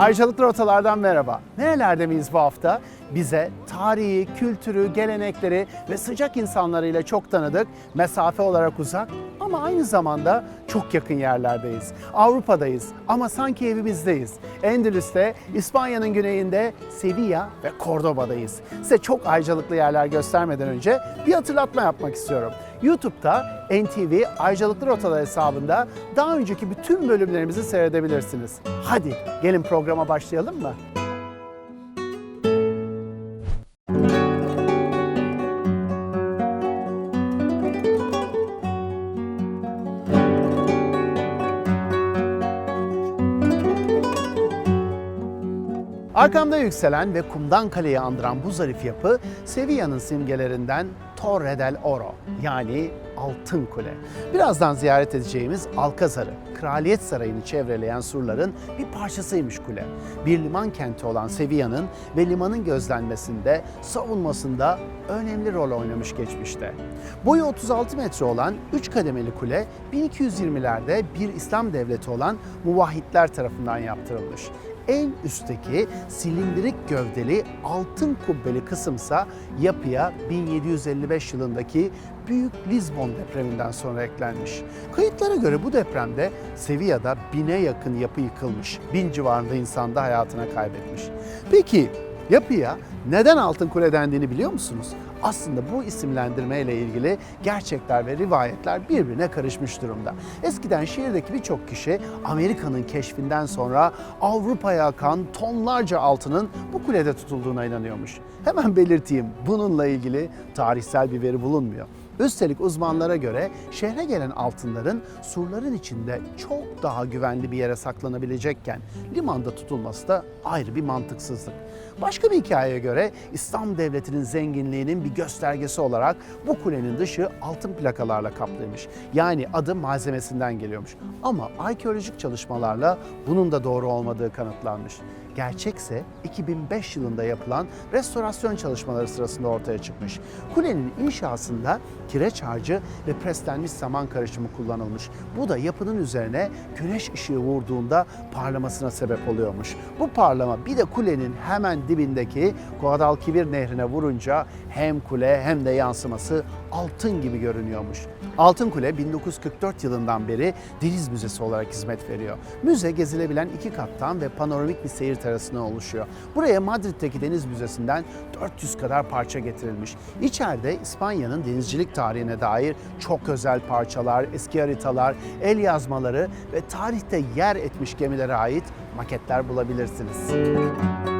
Ayrıcalıklı rotalardan merhaba. Nerelerde miyiz bu hafta? Bize tarihi, kültürü, gelenekleri ve sıcak insanlarıyla çok tanıdık, mesafe olarak uzak ama aynı zamanda çok yakın yerlerdeyiz. Avrupa'dayız ama sanki evimizdeyiz. Endülüs'te, İspanya'nın güneyinde Sevilla ve Cordoba'dayız. Size çok ayrıcalıklı yerler göstermeden önce bir hatırlatma yapmak istiyorum. YouTube'da NTV Ayrıcalıklı Rotalar hesabında daha önceki bütün bölümlerimizi seyredebilirsiniz. Hadi gelin programa başlayalım mı? Arkamda yükselen ve kumdan kaleyi andıran bu zarif yapı Sevilla'nın simgelerinden Torre del Oro yani Altın Kule. Birazdan ziyaret edeceğimiz Alkazar'ı, Kraliyet Sarayı'nı çevreleyen surların bir parçasıymış kule. Bir liman kenti olan Sevilla'nın ve limanın gözlenmesinde, savunmasında önemli rol oynamış geçmişte. Boyu 36 metre olan 3 kademeli kule 1220'lerde bir İslam devleti olan Muvahhidler tarafından yaptırılmış. En üstteki silindirik gövdeli altın kubbeli kısımsa yapıya 1755 yılındaki Büyük Lizbon depreminden sonra eklenmiş. Kayıtlara göre bu depremde Sevilla'da bine yakın yapı yıkılmış. Bin civarında insan da hayatına kaybetmiş. Peki yapıya neden Altın Kule dendiğini biliyor musunuz? Aslında bu isimlendirmeyle ilgili gerçekler ve rivayetler birbirine karışmış durumda. Eskiden şehirdeki birçok kişi Amerika'nın keşfinden sonra Avrupa'ya akan tonlarca altının bu kulede tutulduğuna inanıyormuş. Hemen belirteyim bununla ilgili tarihsel bir veri bulunmuyor. Üstelik uzmanlara göre şehre gelen altınların surların içinde çok daha güvenli bir yere saklanabilecekken limanda tutulması da ayrı bir mantıksızlık. Başka bir hikayeye göre İslam devletinin zenginliğinin bir göstergesi olarak bu kulenin dışı altın plakalarla kaplıymış. Yani adı malzemesinden geliyormuş. Ama arkeolojik çalışmalarla bunun da doğru olmadığı kanıtlanmış. Gerçekse 2005 yılında yapılan restorasyon çalışmaları sırasında ortaya çıkmış. Kulenin inşasında kireç harcı ve preslenmiş saman karışımı kullanılmış. Bu da yapının üzerine güneş ışığı vurduğunda parlamasına sebep oluyormuş. Bu parlama bir de kulenin hemen dibindeki Guadalquivir nehrine vurunca hem kule hem de yansıması altın gibi görünüyormuş. Altın Kule 1944 yılından beri Deniz Müzesi olarak hizmet veriyor. Müze gezilebilen iki kattan ve panoramik bir seyir terasından oluşuyor. Buraya Madrid'deki Deniz Müzesi'nden 400 kadar parça getirilmiş. İçeride İspanya'nın denizcilik tarihine dair çok özel parçalar, eski haritalar, el yazmaları ve tarihte yer etmiş gemilere ait maketler bulabilirsiniz. Dünyanın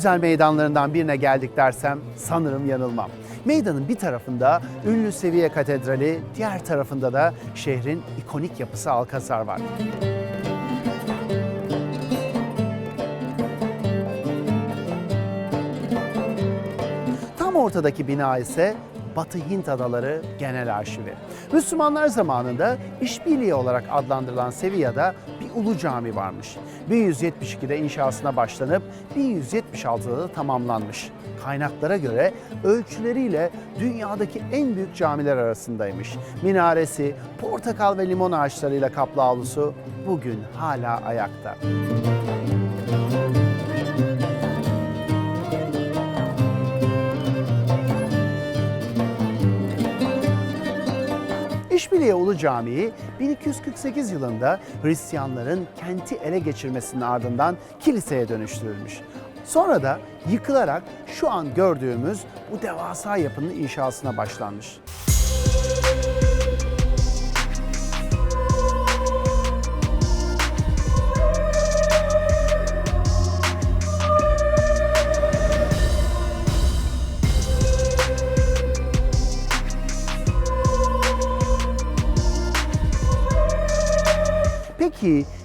güzel meydanlarından birine geldik dersem sanırım yanılmam. Meydanın bir tarafında ünlü Sevilla Katedrali, diğer tarafında da şehrin ikonik yapısı Alcazar var. Tam ortadaki bina ise Batı Hint Adaları Genel Arşivi. Müslümanlar zamanında işbirliği olarak adlandırılan Sevilla'da ulu cami varmış. 1172'de inşasına başlanıp 1176'da da tamamlanmış. Kaynaklara göre ölçüleriyle dünyadaki en büyük camiler arasındaymış. Minaresi, portakal ve limon ağaçlarıyla kaplı avlusu bugün hala ayakta. İşbirliği Ulu Camii 1248 yılında Hristiyanların kenti ele geçirmesinin ardından kiliseye dönüştürülmüş. Sonra da yıkılarak şu an gördüğümüz bu devasa yapının inşasına başlanmış.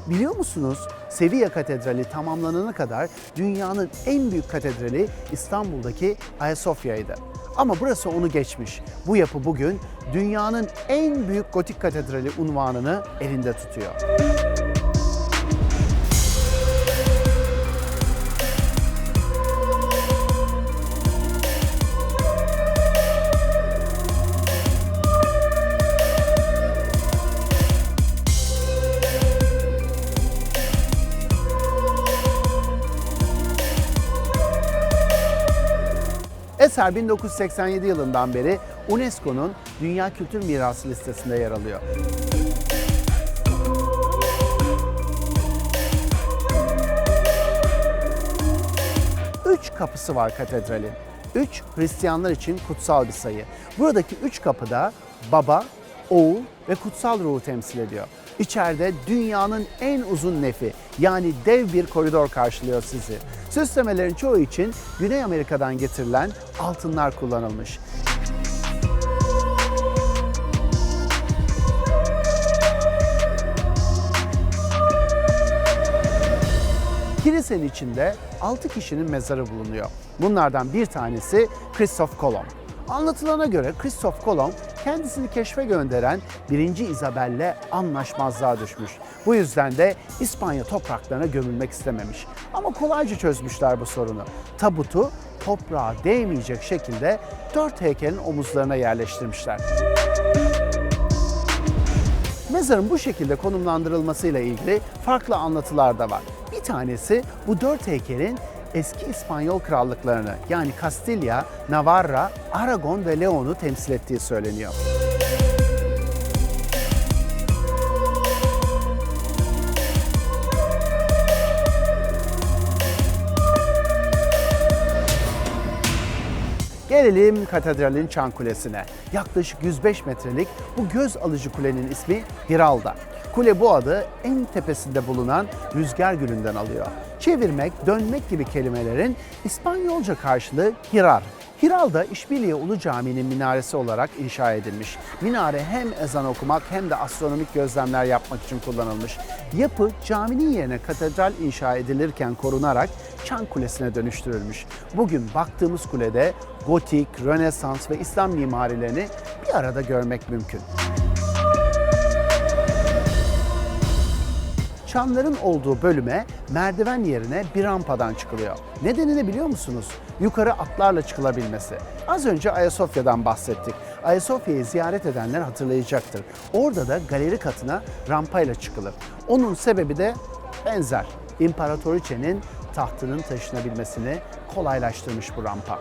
Biliyor musunuz Sevilla Katedrali tamamlanana kadar dünyanın en büyük katedrali İstanbul'daki Ayasofya'ydı. Ama burası onu geçmiş. Bu yapı bugün dünyanın en büyük gotik katedrali unvanını elinde tutuyor. Eser 1987 yılından beri UNESCO'nun Dünya Kültür Mirası listesinde yer alıyor. Üç kapısı var katedralin. Üç Hristiyanlar için kutsal bir sayı. Buradaki üç kapı da baba, oğul ve kutsal ruhu temsil ediyor. İçeride dünyanın en uzun nefi yani dev bir koridor karşılıyor sizi. Süslemelerin çoğu için Güney Amerika'dan getirilen altınlar kullanılmış. Kilisenin içinde 6 kişinin mezarı bulunuyor. Bunlardan bir tanesi Christoph Kolomb. Anlatılana göre Christoph Kolomb kendisini keşfe gönderen 1. Isabel'le anlaşmazlığa düşmüş. Bu yüzden de İspanya topraklarına gömülmek istememiş. Ama kolayca çözmüşler bu sorunu. Tabutu toprağa değmeyecek şekilde dört heykelin omuzlarına yerleştirmişler. Mezarın bu şekilde konumlandırılmasıyla ilgili farklı anlatılar da var. Bir tanesi bu dört heykelin eski İspanyol krallıklarını yani Kastilya, Navarra, Aragon ve Leon'u temsil ettiği söyleniyor. Gelelim katedralin çan kulesine. Yaklaşık 105 metrelik bu göz alıcı kulenin ismi Giralda. Kule bu adı en tepesinde bulunan rüzgar gülünden alıyor. Çevirmek, dönmek gibi kelimelerin İspanyolca karşılığı hirar. Hiral da İşbirliği Ulu Camii'nin minaresi olarak inşa edilmiş. Minare hem ezan okumak hem de astronomik gözlemler yapmak için kullanılmış. Yapı caminin yerine katedral inşa edilirken korunarak Çan Kulesi'ne dönüştürülmüş. Bugün baktığımız kulede gotik, rönesans ve İslam mimarilerini bir arada görmek mümkün. Çanların olduğu bölüme merdiven yerine bir rampadan çıkılıyor. Nedenini biliyor musunuz? Yukarı atlarla çıkılabilmesi. Az önce Ayasofya'dan bahsettik. Ayasofya'yı ziyaret edenler hatırlayacaktır. Orada da galeri katına rampayla çıkılır. Onun sebebi de benzer. İmparatoriçenin tahtının taşınabilmesini kolaylaştırmış bu rampa.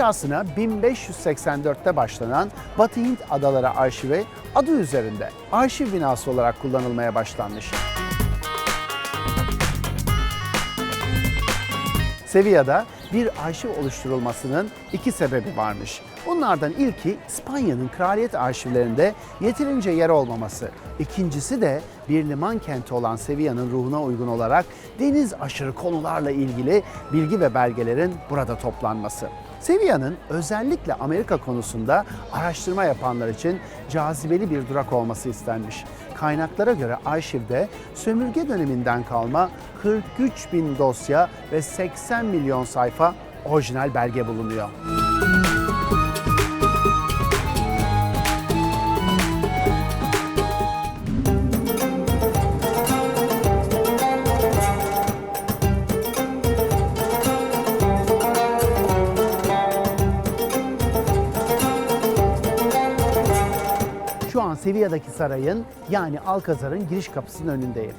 İnşasına 1584'te başlanan Batı Hint Adaları Arşivi adı üzerinde arşiv binası olarak kullanılmaya başlanmış. Sevilla'da bir arşiv oluşturulmasının iki sebebi varmış. Bunlardan ilki İspanya'nın kraliyet arşivlerinde yeterince yer olmaması. İkincisi de bir liman kenti olan Sevilla'nın ruhuna uygun olarak deniz aşırı konularla ilgili bilgi ve belgelerin burada toplanması. Sevilla'nın özellikle Amerika konusunda araştırma yapanlar için cazibeli bir durak olması istenmiş. Kaynaklara göre arşivde sömürge döneminden kalma 43 bin dosya ve 80 milyon sayfa orijinal belge bulunuyor. Şu an Sevilla'daki sarayın yani Alkazar'ın giriş kapısının önündeyim.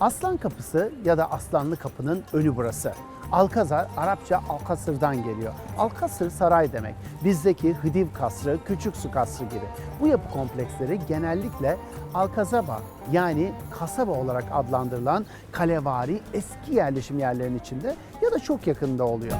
Aslan Kapısı ya da Aslanlı Kapı'nın önü burası. Alkazar Arapça Alkasır'dan geliyor. Alkasır saray demek. Bizdeki Hıdiv Kasrı, Küçük Su Kasrı gibi. Bu yapı kompleksleri genellikle Alkazaba yani kasaba olarak adlandırılan kalevari eski yerleşim yerlerinin içinde ya da çok yakında oluyor.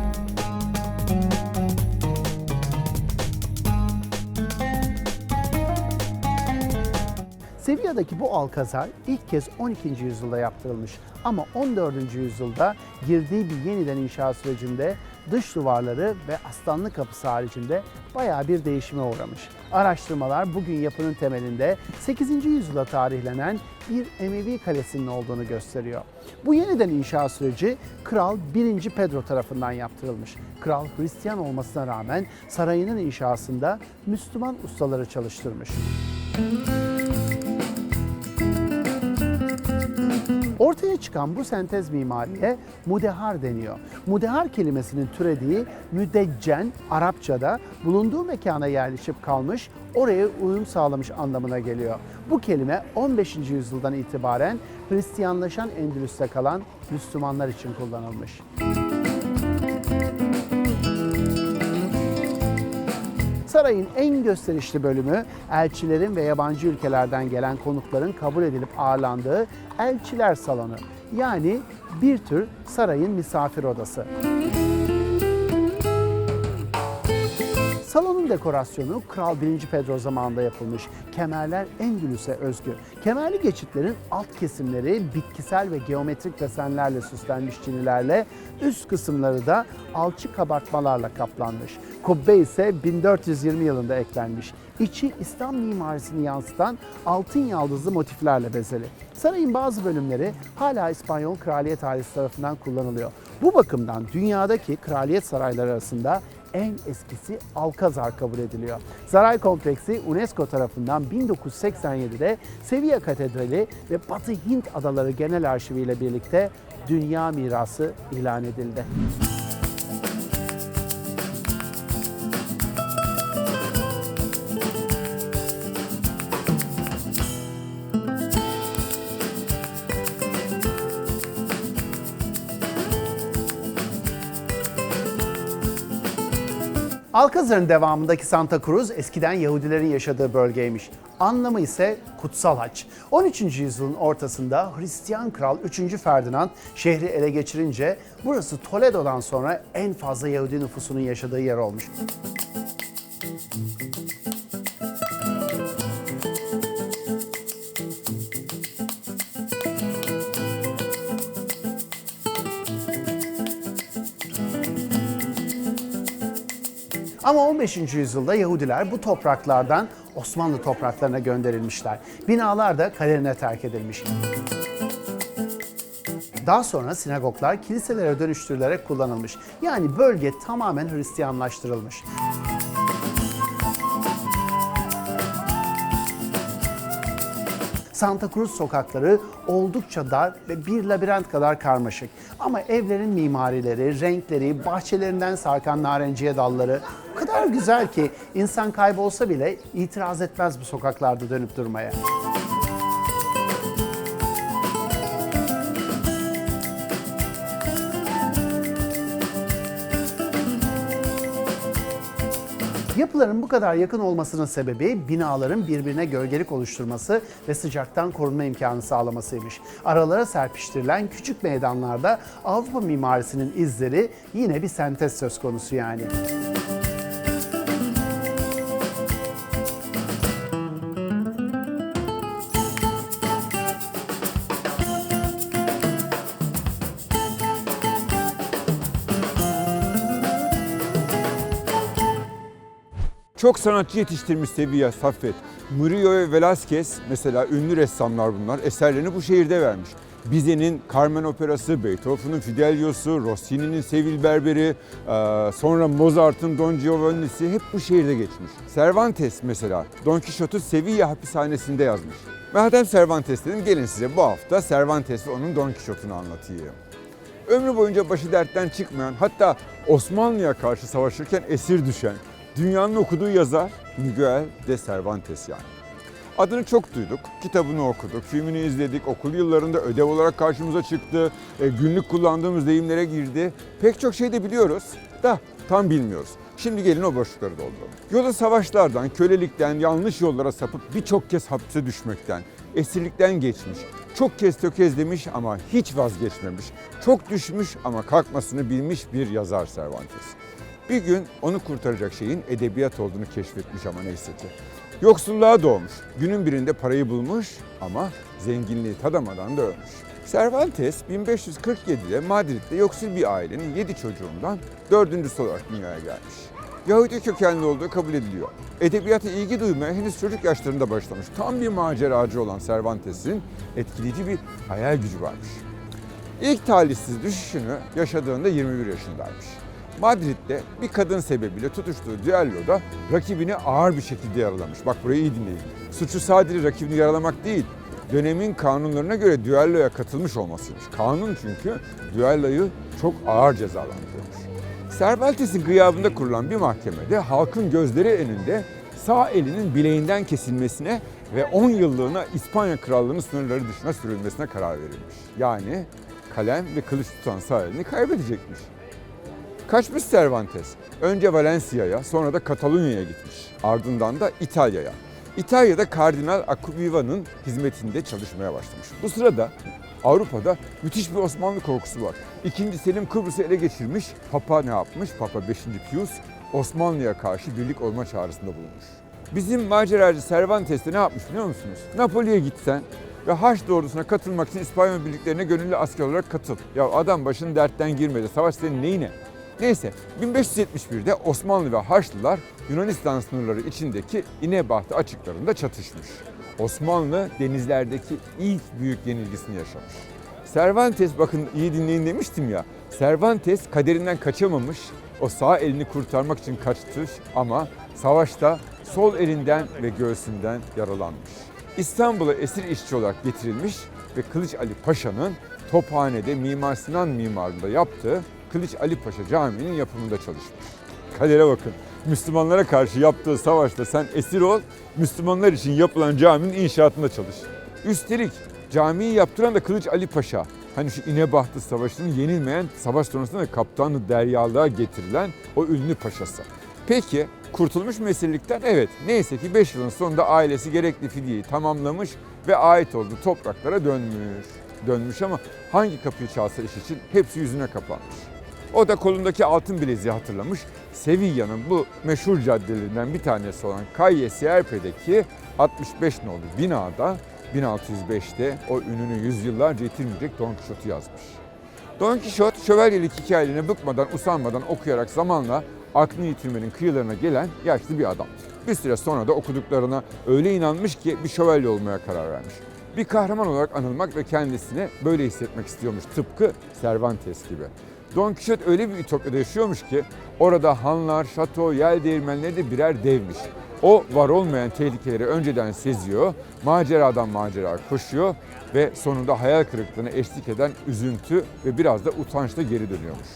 Sevilla'daki bu alkazar ilk kez 12. yüzyılda yaptırılmış ama 14. yüzyılda girdiği bir yeniden inşa sürecinde dış duvarları ve aslanlı kapısı haricinde bayağı bir değişime uğramış. Araştırmalar bugün yapının temelinde 8. yüzyıla tarihlenen bir Emevi kalesinin olduğunu gösteriyor. Bu yeniden inşa süreci Kral 1. Pedro tarafından yaptırılmış. Kral Hristiyan olmasına rağmen sarayının inşasında Müslüman ustaları çalıştırmış. Ortaya çıkan bu sentez mimariye mudehar deniyor. Mudehar kelimesinin türediği müdeccen Arapçada bulunduğu mekana yerleşip kalmış, oraya uyum sağlamış anlamına geliyor. Bu kelime 15. yüzyıldan itibaren Hristiyanlaşan Endülüs'te kalan Müslümanlar için kullanılmış. Sarayın en gösterişli bölümü elçilerin ve yabancı ülkelerden gelen konukların kabul edilip ağırlandığı elçiler salonu. Yani bir tür sarayın misafir odası. Salonun dekorasyonu Kral 1. Pedro zamanında yapılmış. Kemerler Endülüs'e özgü. Kemerli geçitlerin alt kesimleri bitkisel ve geometrik desenlerle süslenmiş çinilerle, üst kısımları da alçı kabartmalarla kaplanmış. Kubbe ise 1420 yılında eklenmiş. İçi İslam mimarisini yansıtan altın yaldızlı motiflerle bezeli. Sarayın bazı bölümleri hala İspanyol kraliyet ailesi tarafından kullanılıyor. Bu bakımdan dünyadaki kraliyet sarayları arasında en eskisi Alcazar kabul ediliyor. Saray kompleksi UNESCO tarafından 1987'de Sevilla Katedrali ve Batı Hint Adaları Genel Arşivi ile birlikte Dünya Mirası ilan edildi. Alcazar'ın devamındaki Santa Cruz eskiden Yahudilerin yaşadığı bölgeymiş. Anlamı ise kutsal haç. 13. yüzyılın ortasında Hristiyan kral 3. Ferdinand şehri ele geçirince burası Toledo'dan sonra en fazla Yahudi nüfusunun yaşadığı yer olmuş. Ama 15. yüzyılda Yahudiler bu topraklardan Osmanlı topraklarına gönderilmişler. Binalar da kaderine terk edilmiş. Daha sonra sinagoglar kiliselere dönüştürülerek kullanılmış. Yani bölge tamamen Hristiyanlaştırılmış. Santa Cruz sokakları oldukça dar ve bir labirent kadar karmaşık. Ama evlerin mimarileri, renkleri, bahçelerinden sarkan narenciye dalları o kadar güzel ki insan kaybolsa bile itiraz etmez bu sokaklarda dönüp durmaya. Yapıların bu kadar yakın olmasının sebebi binaların birbirine gölgelik oluşturması ve sıcaktan korunma imkanı sağlamasıymış. Aralara serpiştirilen küçük meydanlarda Avrupa mimarisinin izleri yine bir sentez söz konusu yani. Çok sanatçı yetiştirmiş Sevilla Saffet. Murillo ve Velázquez mesela ünlü ressamlar bunlar. Eserlerini bu şehirde vermiş. Bizet'in Carmen Operası, Beethoven'ın Fidelio'su, Rossini'nin Sevil Berberi, sonra Mozart'ın Don Giovanni'si hep bu şehirde geçmiş. Cervantes mesela Don Quixote'u Sevilla hapishanesinde yazmış. Madem Cervantes dedim gelin size bu hafta Cervantes ve onun Don Quixote'unu anlatayım. Ömrü boyunca başı dertten çıkmayan hatta Osmanlı'ya karşı savaşırken esir düşen dünyanın okuduğu yazar Miguel de Cervantes yani. Adını çok duyduk, kitabını okuduk, filmini izledik, okul yıllarında ödev olarak karşımıza çıktı, e, günlük kullandığımız deyimlere girdi. Pek çok şey de biliyoruz da tam bilmiyoruz. Şimdi gelin o boşlukları dolduralım. Yolu savaşlardan, kölelikten, yanlış yollara sapıp birçok kez hapse düşmekten, esirlikten geçmiş, çok kez tökezlemiş ama hiç vazgeçmemiş, çok düşmüş ama kalkmasını bilmiş bir yazar Cervantes. Bir gün onu kurtaracak şeyin edebiyat olduğunu keşfetmiş ama neyse ki. Yoksulluğa doğmuş. Günün birinde parayı bulmuş ama zenginliği tadamadan da ölmüş. Cervantes 1547'de Madrid'de yoksul bir ailenin 7 çocuğundan dördüncüsü olarak dünyaya gelmiş. Yahudi kökenli olduğu kabul ediliyor. Edebiyata ilgi duymaya henüz çocuk yaşlarında başlamış. Tam bir maceracı olan Cervantes'in etkileyici bir hayal gücü varmış. İlk talihsiz düşüşünü yaşadığında 21 yaşındaymış. Madrid'de bir kadın sebebiyle tutuştuğu düelloda rakibini ağır bir şekilde yaralamış. Bak burayı iyi dinleyin. Suçu sadece rakibini yaralamak değil, dönemin kanunlarına göre düelloya katılmış olmasıymış. Kanun çünkü düelloyu çok ağır cezalandırıyormuş. Cervantes'in gıyabında kurulan bir mahkemede halkın gözleri önünde sağ elinin bileğinden kesilmesine ve 10 yıllığına İspanya Krallığı'nın sınırları dışına sürülmesine karar verilmiş. Yani kalem ve kılıç tutan sağ elini kaybedecekmiş. Kaçmış Cervantes. Önce Valencia'ya, sonra da Katalonya'ya gitmiş. Ardından da İtalya'ya. İtalya'da Kardinal Akubiva'nın hizmetinde çalışmaya başlamış. Bu sırada Avrupa'da müthiş bir Osmanlı korkusu var. İkinci Selim Kıbrıs'ı ele geçirmiş. Papa ne yapmış? Papa 5. Pius Osmanlı'ya karşı birlik olma çağrısında bulunmuş. Bizim maceracı Cervantes de ne yapmış biliyor musunuz? Napoli'ye gitsen ve Haçlı ordusuna katılmak için İspanyol birliklerine gönüllü asker olarak katıl. Ya adam başın dertten girmedi. Savaş senin neyine? Neyse 1571'de Osmanlı ve Haçlılar Yunanistan sınırları içindeki İnebahtı açıklarında çatışmış. Osmanlı denizlerdeki ilk büyük yenilgisini yaşamış. Cervantes bakın iyi dinleyin demiştim ya. Cervantes kaderinden kaçamamış. O sağ elini kurtarmak için kaçtı ama savaşta sol elinden ve göğsünden yaralanmış. İstanbul'a esir işçi olarak getirilmiş ve Kılıç Ali Paşa'nın Tophane'de Mimar Sinan mimarlığında yaptığı Kılıç Ali Paşa Camii'nin yapımında çalışmış. Kadere bakın. Müslümanlara karşı yaptığı savaşta sen esir ol, Müslümanlar için yapılan caminin inşaatında çalış. Üstelik camiyi yaptıran da Kılıç Ali Paşa. Hani şu İnebahtı Savaşı'nın yenilmeyen savaş sonrasında da kaptanı deryalığa getirilen o ünlü paşası. Peki kurtulmuş mu esirlikten? Evet. Neyse ki 5 yılın sonunda ailesi gerekli fidyeyi tamamlamış ve ait olduğu topraklara dönmüş. Dönmüş ama hangi kapıyı çalsa iş için hepsi yüzüne kapanmış. O da kolundaki altın bileziği hatırlamış. Sevilla'nın bu meşhur caddelerinden bir tanesi olan Calle Sierpe'deki 65 nolu binada 1605'te o ününü yüzyıllarca yitirmeyecek Don Quixote'u yazmış. Don Quixote şövalyelik hikayelerini bıkmadan, usanmadan okuyarak zamanla aklını yitirmenin kıyılarına gelen yaşlı bir adam. Bir süre sonra da okuduklarına öyle inanmış ki bir şövalye olmaya karar vermiş. Bir kahraman olarak anılmak ve kendisini böyle hissetmek istiyormuş tıpkı Cervantes gibi. Don Quixote öyle bir ütopyada yaşıyormuş ki orada hanlar, şato, yel değirmenleri de birer devmiş. O var olmayan tehlikeleri önceden seziyor, maceradan macera koşuyor ve sonunda hayal kırıklığına eşlik eden üzüntü ve biraz da utançla geri dönüyormuş.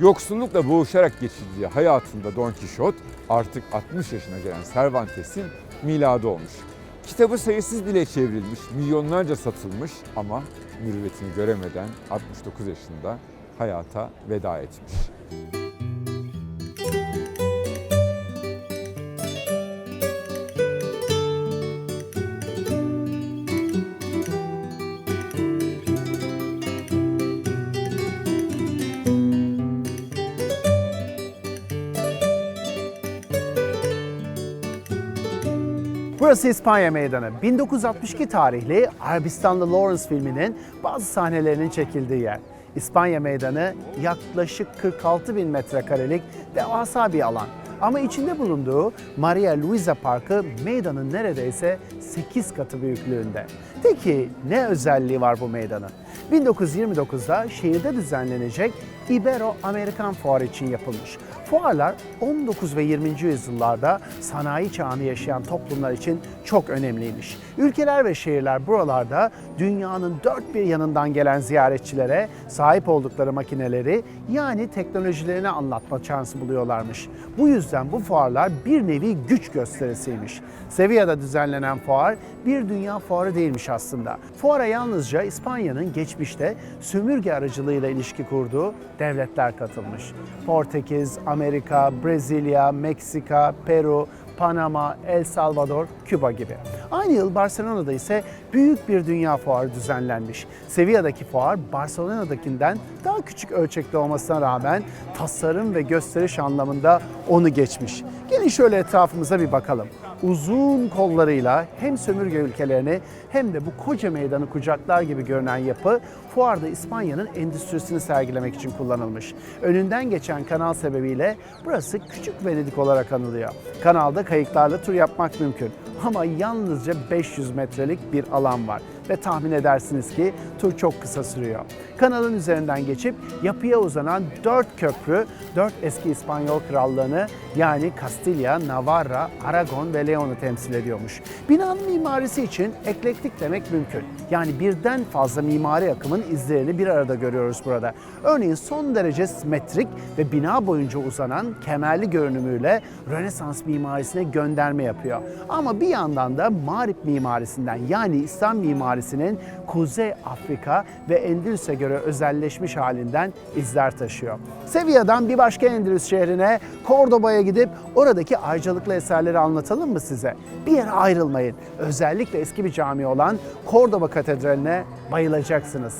Yoksullukla boğuşarak geçirdiği hayatında Don Quixote artık 60 yaşına gelen Cervantes'in miladı olmuş. Kitabı sayısız dile çevrilmiş, milyonlarca satılmış ama mürüvvetini göremeden 69 yaşında hayata veda etmiş. Burası İspanya Meydanı. 1962 tarihli Arabistanlı Lawrence filminin bazı sahnelerinin çekildiği yer. İspanya Meydanı yaklaşık 46 bin metrekarelik devasa bir alan. Ama içinde bulunduğu Maria Luisa Parkı meydanın neredeyse 8 katı büyüklüğünde. Peki ne özelliği var bu meydanın? 1929'da şehirde düzenlenecek Ibero-Amerikan Fuarı için yapılmış. Fuarlar 19 ve 20. yüzyıllarda sanayi çağını yaşayan toplumlar için çok önemliymiş. Ülkeler ve şehirler buralarda dünyanın dört bir yanından gelen ziyaretçilere sahip oldukları makineleri yani teknolojilerini anlatma şansı buluyorlarmış. Bu yüzden bu fuarlar bir nevi güç gösterisiymiş. Sevilla'da düzenlenen fuar bir dünya fuarı değilmiş aslında. Fuara yalnızca İspanya'nın geçmişte sömürge aracılığıyla ilişki kurduğu devletler katılmış. Portekiz, Amerika, Brezilya, Meksika, Peru, Panama, El Salvador, Küba gibi. Aynı yıl Barcelona'da ise büyük bir dünya fuarı düzenlenmiş. Sevilla'daki fuar Barcelona'dakinden daha küçük ölçekte olmasına rağmen tasarım ve gösteriş anlamında onu geçmiş. Gelin şöyle etrafımıza bir bakalım. Uzun kollarıyla hem sömürge ülkelerini hem de bu koca meydanı kucaklar gibi görünen yapı fuarda İspanya'nın endüstrisini sergilemek için kullanılmış. Önünden geçen kanal sebebiyle burası Küçük Venedik olarak anılıyor. Kanalda kayıklarla tur yapmak mümkün ama yalnızca 500 metrelik bir alan var ve tahmin edersiniz ki tur çok kısa sürüyor. Kanalın üzerinden geçip yapıya uzanan 4 köprü 4 eski İspanyol krallığını yani Kastilya, Navarra, Aragon ve Leon'u temsil ediyormuş. Binanın mimarisi için eklektik demek mümkün. Yani birden fazla mimari akımın izlerini bir arada görüyoruz burada. Örneğin son derece simetrik ve bina boyunca uzanan kemerli görünümüyle Rönesans mimarisine gönderme yapıyor. Ama bir yandan da Mağrip mimarisinden yani İslam mimarisinin Kuzey Afrika ve Endülüs'e göre özelleşmiş halinden izler taşıyor. Sevilla'dan bir başka Endülüs şehrine Cordoba'ya gidip oradaki ayrıcalıklı eserleri anlatalım mı size? Bir yere ayrılmayın. Özellikle eski bir cami olan Cordoba Katedrali'ne bayılacaksınız.